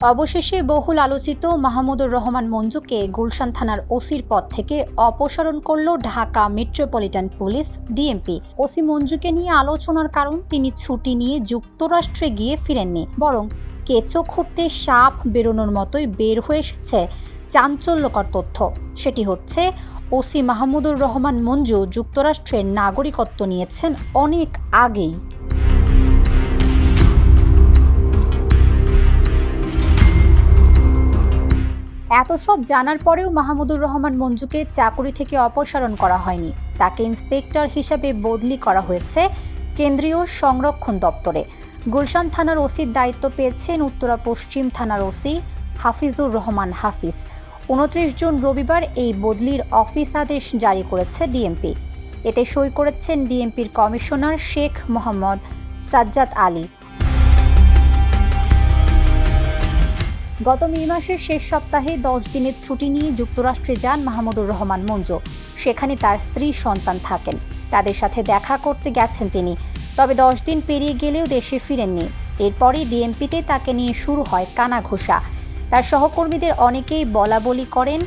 অবশেষে বহুল আলোচিত মাহমুদুর রহমান মঞ্জুকে গুলশান থানার ওসির পদ থেকে অপসারণ করল Dhaka metropolitan police DMP. OC মঞ্জুকে নিয়ে আলোচনার কারণ তিনি ছুটি নিয়ে যুক্তরাষ্ট্রে গিয়ে ফিরেননি, বরং কেঁচো খুঁড়তে সাপ বেরোনোর মতোই বের হয়ে এসেছে চাঞ্চল্যকর তথ্য। সেটি হচ্ছে, ওসি মাহমুদুর রহমান মঞ্জু যুক্তরাষ্ট্রের নাগরিকত্ব নিয়েছেন অনেক আগেই। এত সব জানার পরেও মাহমুদুর রহমান মঞ্জুকে চাকুরি থেকে অপসারণ করা হয়নি। তাকে ইন্সপেক্টর হিসাবে বদলি করা হয়েছে কেন্দ্রীয় সংরক্ষণ দপ্তরে। গুলশান থানার ওসির দায়িত্ব পেয়েছেন উত্তরা পশ্চিম থানার ওসি হাফিজুর রহমান হাফিজ। উনত্রিশ জুন রবিবার এই বদলির অফিস আদেশ জারি করেছে ডিএমপি। এতে সই করেছেন ডিএমপির কমিশনার শেখ মোহাম্মদ সাজ্জাদ আলী। গত মে মাসের শেষ সপ্তাহে দশ দিনের ছুটি নিয়ে যুক্তরাষ্ট্রে যান মাহমুদুর রহমান মঞ্জু। সেখানে তার স্ত্রী সন্তান থাকেন। তাদের সাথে দেখা করতে গেছেন তিনি। তবে দশ দিন পেরিয়ে গেলেও দেশে ফিরেননি। এরপরই ডিএমপিতে তাকে নিয়ে শুরু হয় কানাঘোষা তার সহকর্মীদের অনেকেই বলা বলি করেন,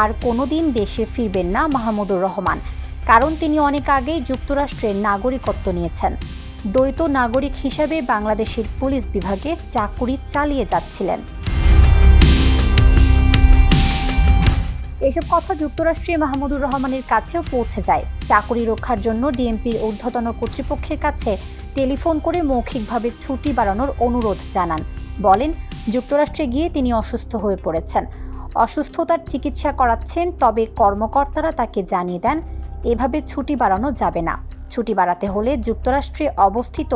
আর কোনোদিন দেশে ফিরবেন না মাহমুদুর রহমান। কারণ তিনি অনেক আগেই যুক্তরাষ্ট্রের নাগরিকত্ব নিয়েছেন। দ্বৈত নাগরিক হিসাবে বাংলাদেশের পুলিশ বিভাগে চাকুরি চালিয়ে যাচ্ছিলেন। এসব কথা যুক্তরাষ্ট্রে মাহমুদুর রহমানের কাছেও পৌঁছে যায়। চাকরি রক্ষার জন্য ডিএমপির ঊর্ধ্বতন কর্তৃপক্ষের কাছে টেলিফোন করে মৌখিকভাবে ছুটি বাড়ানোর অনুরোধ জানান। বলেন, যুক্তরাষ্ট্রে গিয়ে তিনি অসুস্থ হয়ে পড়েছেন। অসুস্থতার চিকিৎসা করাচ্ছেন, তবে কর্মকর্তারা তাকে জানিয়ে দেন, এভাবে ছুটি বাড়ানো যাবে না। ছুটি বাড়াতে হলে যুক্তরাষ্ট্রে অবস্থিত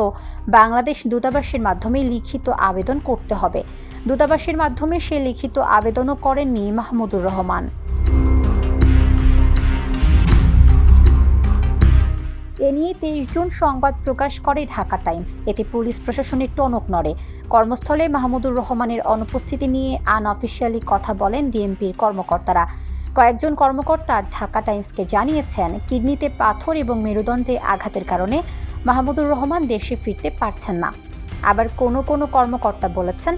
বাংলাদেশ দূতাবাসের মাধ্যমে লিখিত আবেদন করতে হবে। দূতাবাসের মাধ্যমে সে লিখিত আবেদনও করেননি মাহমুদুর রহমান। এ নিয়ে তেইশ জুন সংবাদ প্রকাশ করে ঢাকা টাইমস। এতে পুলিশ প্রশাসনের টনক নড়ে। কর্মস্থলে মাহমুদুর রহমানের অনুপস্থিতি নিয়ে আনঅফিসিয়ালি কথা বলেন ডিএমপির কর্মকর্তারা। কয়েকজন কর্মকর্তা ঢাকা টাইমসকে জানিয়েছেন, কিডনিতে পাথর এবং মেরুদণ্ডে আঘাতের কারণে মাহমুদুর রহমান দেশে ফিরতে পারছেন না। আবার কোনো কোনো কর্মকর্তা বলেছেন,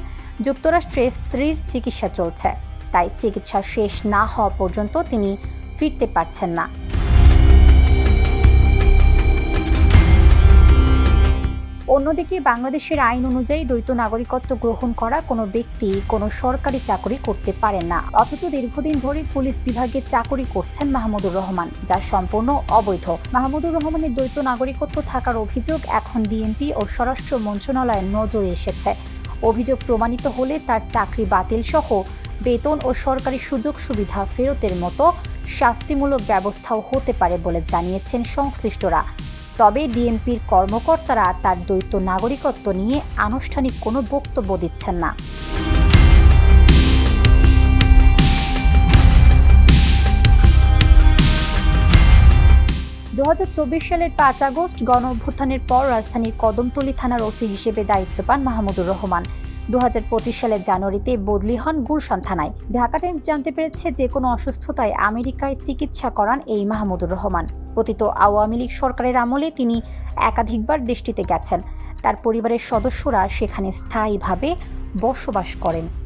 যুক্তরাষ্ট্রে স্ত্রীর চিকিৎসা চলছে। তাই চিকিৎসা শেষ না হওয়া পর্যন্ত তিনি ফিরতে পারছেন না। অন্যদিকে বাংলাদেশের আইন অনুযায়ী দ্বৈত নাগরিকত্ব গ্রহণ করা কোনো ব্যক্তি কোনো সরকারি চাকরি করতে পারেন না। অথচ দীর্ঘদিন ধরে পুলিশ বিভাগে চাকরি করছেন মাহমুদুর রহমান, যা সম্পূর্ণ অবৈধ। মাহমুদুর রহমানের দ্বৈত নাগরিকত্ব থাকার অভিযোগ এখন ডিএমপি ও স্বরাষ্ট্র মন্ত্রণালয়ের নজরে এসেছে। অভিযোগ প্রমাণিত হলে তার চাকরি বাতিল সহ বেতন ও সরকারি সুযোগ সুবিধা ফেরতের মতো শাস্তিমূলক ব্যবস্থাও হতে পারে বলে জানিয়েছেন সংশ্লিষ্টরা। তবে ডিএমপির কর্মকর্তারা তার দ্বৈত নাগরিকত্ব নিয়ে আনুষ্ঠানিক কোনো বক্তব্য দিচ্ছেন না। দু হাজার চব্বিশ সালের পাঁচ আগস্ট গণ অভ্যুত্থানের পর রাজধানীর কদমতলী থানার ওসি হিসেবে দায়িত্ব পান মাহমুদুর রহমান। দু হাজার পঁচিশ সালের জানুয়ারিতে বদলি হন গুলশান থানায়। ঢাকা টাইমস জানতে পেরেছে যে কোনো অসুস্থতায় আমেরিকায় চিকিৎসা করান এই মাহমুদুর রহমান। পতিত আওয়ামী লীগ সরকারের আমলে তিনি একাধিকবার দেশটিতে গেছেন। তার পরিবারের সদস্যরা সেখানে স্থায়ীভাবে বসবাস করেন।